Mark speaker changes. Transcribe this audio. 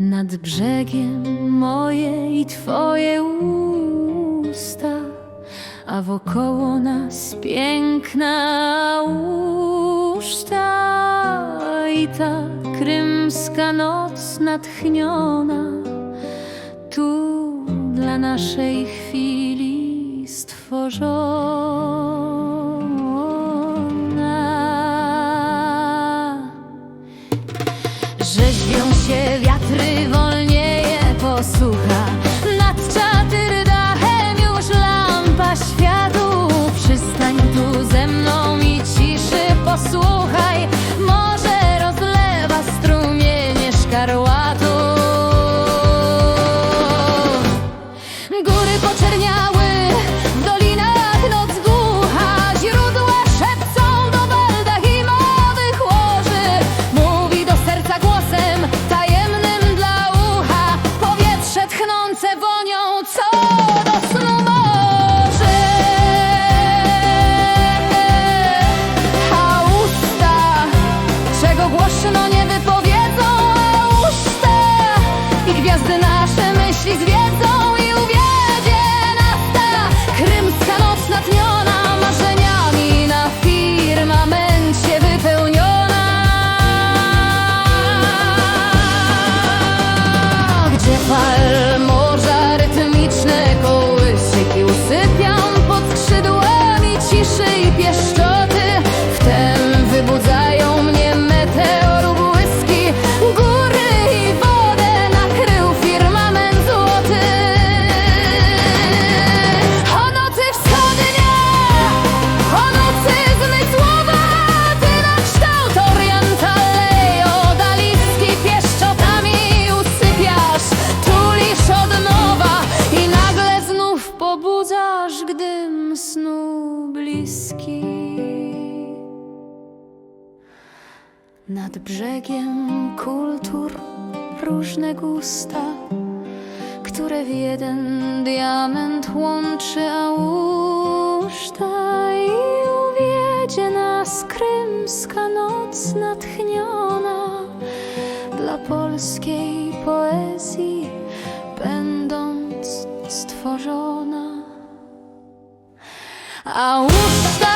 Speaker 1: Nad brzegiem moje i twoje usta, a wokoło nas piękna uszta i ta krymska noc natchniona tu dla naszej chwili stworzona. Rzeźbią się wiatry, wolnie je posłucha. Nad czas bliski. Nad brzegiem kultur różne gusta, które w jeden diament łączy, a uszta i uwiedzie nas krymska noc natchniona dla polskiej poezji, będąc stworzona. I will